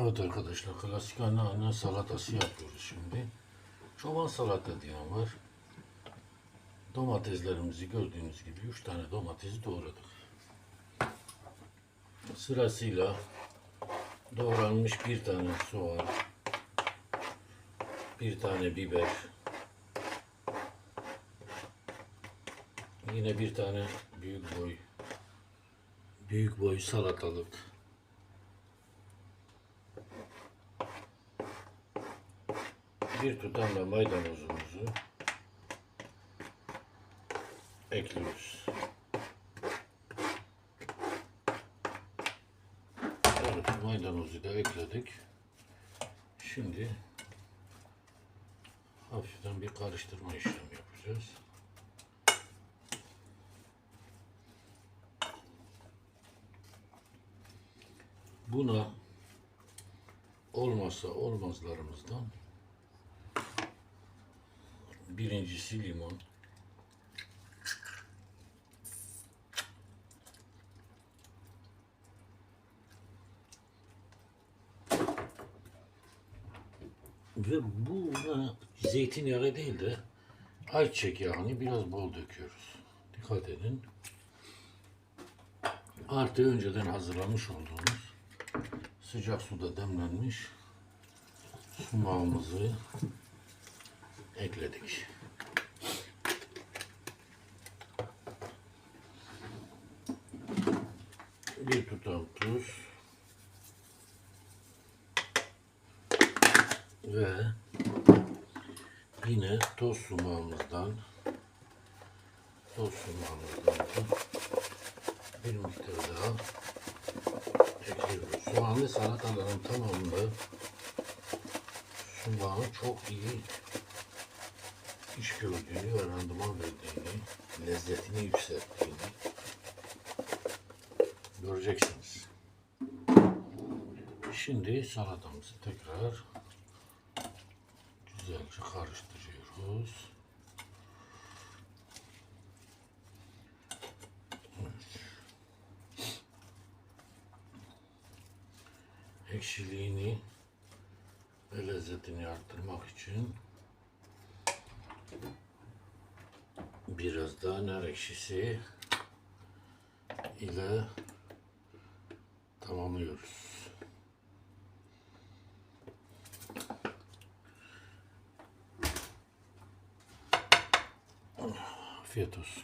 Evet arkadaşlar klasik anneanne salatası yapıyoruz şimdi. Çoban salata diyen var. Domateslerimizi gördüğünüz gibi 3 tane domatesi doğradık. Sırasıyla doğranmış bir tane soğan, bir tane biber, yine bir tane büyük boy büyük boy salatalık, bir tutam da maydanozumuzu ekliyoruz. Evet, maydanozu da ekledik. Şimdi hafiften bir karıştırma işlemi yapacağız. Buna olmazsa olmazlarımızdan birincisi limon. Ve buna zeytinyağı değil de ayçiçek yağını biraz bol döküyoruz. Dikkat edin. Artı önceden hazırlamış olduğumuz sıcak suda demlenmiş sumağımızı ekledik. Bir tutam tuz ve yine toz sumağımızdan toz sumağımızdan da bir miktar daha ekliyoruz. Soğanlı salataların tamamında sumağın çok iyi iş gördüğünü ve randıman verdiğini, lezzetini yükselttiğini göreceksiniz. Şimdi salatamızı tekrar güzelce karıştırıyoruz. Ekşiliğini ve lezzetini arttırmak için biraz daha nar ekşisi ile tamamlıyoruz. Afiyet olsun.